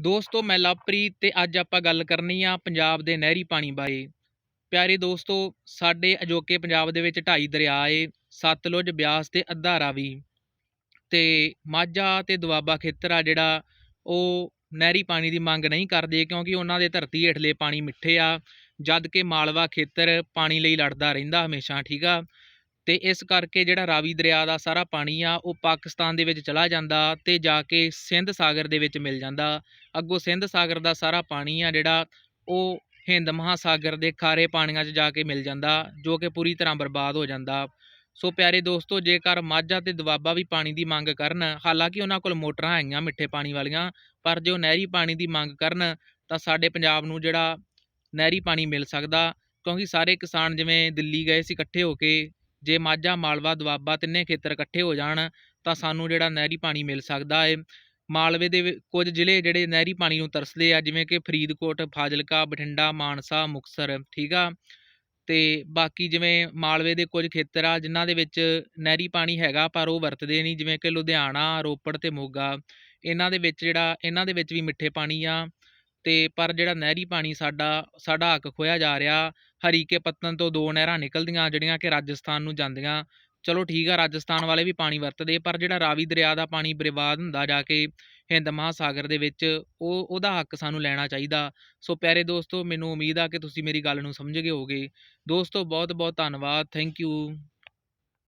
ਦੋਸਤੋ, ਮੈਂ ਲਵਪ੍ਰੀਤ ਤੇ ਅੱਜ ਆਪਾਂ ਗੱਲ ਕਰਨੀ ਆ ਪੰਜਾਬ ਦੇ ਨਹਿਰੀ ਪਾਣੀ ਬਾਰੇ। ਪਿਆਰੇ ਦੋਸਤੋ, ਸਾਡੇ ਅਜੋਕੇ ਪੰਜਾਬ ਦੇ ਵਿੱਚ ਢਾਈ ਦਰਿਆ ਏ ਸਤਲੁਜ ਬਿਆਸ ਤੇ ਅੱਧਾ ਰਾਵੀ। ਤੇ ਮਾਝਾ ਤੇ ਦੁਆਬਾ ਖੇਤਰ ਆ ਜਿਹੜਾ, ਉਹ ਨਹਿਰੀ ਪਾਣੀ ਦੀ ਮੰਗ ਨਹੀਂ ਕਰਦੇ ਕਿਉਂਕਿ ਉਹਨਾਂ ਦੇ ਧਰਤੀ ਹੇਠਲੇ ਪਾਣੀ ਮਿੱਠੇ ਆ। ਜਦ ਕਿ ਮਾਲਵਾ ਖੇਤਰ ਪਾਣੀ ਲਈ ਲੜਦਾ ਰਹਿੰਦਾ ਹਮੇਸ਼ਾ, ਠੀਕ ਆ? ਤੇ ਇਸ ਕਰਕੇ ਜਿਹੜਾ ਰਾਵੀ ਦਰਿਆ ਦਾ ਸਾਰਾ ਪਾਣੀ ਆ, ਉਹ ਪਾਕਿਸਤਾਨ ਦੇ ਵਿੱਚ ਚਲਾ ਜਾਂਦਾ ਤੇ ਜਾ ਕੇ ਸਿੰਧ ਸਾਗਰ ਦੇ ਵਿੱਚ ਮਿਲ ਜਾਂਦਾ। ਅੱਗੋਂ ਸਿੰਧ ਸਾਗਰ ਦਾ ਸਾਰਾ ਪਾਣੀ ਆ ਜਿਹੜਾ, ਉਹ ਹਿੰਦ ਮਹਾਸਾਗਰ ਦੇ ਖਾਰੇ ਪਾਣੀਆਂ 'ਚ ਜਾ ਕੇ ਮਿਲ ਜਾਂਦਾ, ਜੋ ਕਿ ਪੂਰੀ ਤਰ੍ਹਾਂ ਬਰਬਾਦ ਹੋ ਜਾਂਦਾ। ਸੋ ਪਿਆਰੇ ਦੋਸਤੋ, ਜੇਕਰ ਮਾਝਾ ਤੇ ਦੁਆਬਾ ਵੀ ਪਾਣੀ ਦੀ ਮੰਗ ਕਰਨ, ਹਾਲਾਂਕਿ ਉਹਨਾਂ ਕੋਲ ਮੋਟਰਾਂ ਹੈਗੀਆਂ ਮਿੱਠੇ ਪਾਣੀ ਵਾਲੀਆਂ, ਪਰ ਜੋ ਨਹਿਰੀ ਪਾਣੀ ਦੀ ਮੰਗ ਕਰਨ, ਤਾਂ ਸਾਡੇ ਪੰਜਾਬ ਨੂੰ ਜਿਹੜਾ ਨਹਿਰੀ ਪਾਣੀ ਮਿਲ ਸਕਦਾ, ਕਿਉਂਕਿ ਸਾਰੇ ਕਿਸਾਨ ਜਿਵੇਂ ਦਿੱਲੀ ਗਏ ਸੀ ਇਕੱਠੇ ਹੋ ਕੇ ਜੇ ਮਾਝਾ, ਮਾਲਵਾ, ਦੁਆਬਾ ਤਿੰਨੇ ਖੇਤਰ ਇਕੱਠੇ ਹੋ ਜਾਣ, ਤਾਂ ਸਾਨੂੰ ਜਿਹੜਾ ਨਹਿਰੀ ਪਾਣੀ ਮਿਲ ਸਕਦਾ ਹੈ ਮਾਲਵੇ ਦੇ ਵਿ- ਕੁਝ ਜ਼ਿਲ੍ਹੇ ਜਿਹੜੇ ਨਹਿਰੀ ਪਾਣੀ ਨੂੰ ਤਰਸਦੇ ਆ, ਜਿਵੇਂ ਕਿ ਫਰੀਦਕੋਟ, ਫਾਜ਼ਿਲਕਾ, ਬਠਿੰਡਾ, ਮਾਨਸਾ, ਮੁਕਤਸਰ, ਠੀਕ ਆ? ਤੇ ਬਾਕੀ ਜਿਵੇਂ ਮਾਲਵੇ ਦੇ ਕੁਝ ਖੇਤਰ ਆ, ਜਿਨ੍ਹਾਂ ਦੇ ਵਿੱਚ ਨਹਿਰੀ ਪਾਣੀ ਹੈਗਾ, ਪਰ ਉਹ ਵਰਤਦੇ ਨਹੀਂ, ਜਿਵੇਂ ਕਿ ਲੁਧਿਆਣਾ, ਰੋਪੜ ਤੇ ਮੋਗਾ। ਇਹਨਾਂ ਦੇ ਵਿੱਚ ਜਿਹੜਾ, ਇਹਨਾਂ ਦੇ ਵਿੱਚ ਵੀ ਮਿੱਠੇ ਪਾਣੀ ਆ। ਤੇ ਪਰ ਜਿਹੜਾ ਨਹਿਰੀ ਪਾਣੀ ਸਾਡਾ ਸਾਡਾ ਹੱਕ ਖੋਇਆ ਜਾ ਰਿਹਾ ਹਰੀਕੇ ਪੱਤਨ ਤੋਂ ਦੋ ਨਹਿਰਾਂ ਨਿਕਲਦੀਆਂ, ਜਿਹੜੀਆਂ ਕਿ ਰਾਜਸਥਾਨ ਨੂੰ ਜਾਂਦੀਆਂ। ਚਲੋ ਠੀਕ ਆ, ਰਾਜਸਥਾਨ ਵਾਲੇ ਵੀ ਪਾਣੀ ਵਰਤਦੇ, ਪਰ ਜਿਹੜਾ ਰਾਵੀ ਦਰਿਆ ਦਾ ਪਾਣੀ ਬਰਬਾਦ ਹੁੰਦਾ ਜਾ ਕੇ ਹਿੰਦ ਮਹਾਸਾਗਰ ਦੇ ਵਿੱਚ, ਉਹ, ਉਹਦਾ ਹੱਕ ਸਾਨੂੰ ਲੈਣਾ ਚਾਹੀਦਾ। ਸੋ ਪਿਆਰੇ ਦੋਸਤੋ, ਮੈਨੂੰ ਉਮੀਦ ਆ ਕਿ ਤੁਸੀਂ ਮੇਰੀ ਗੱਲ ਨੂੰ ਸਮਝ ਗਏ ਹੋਗੇ ਦੋਸਤੋ ਬਹੁਤ ਬਹੁਤ ਧੰਨਵਾਦ, ਥੈਂਕ ਯੂ।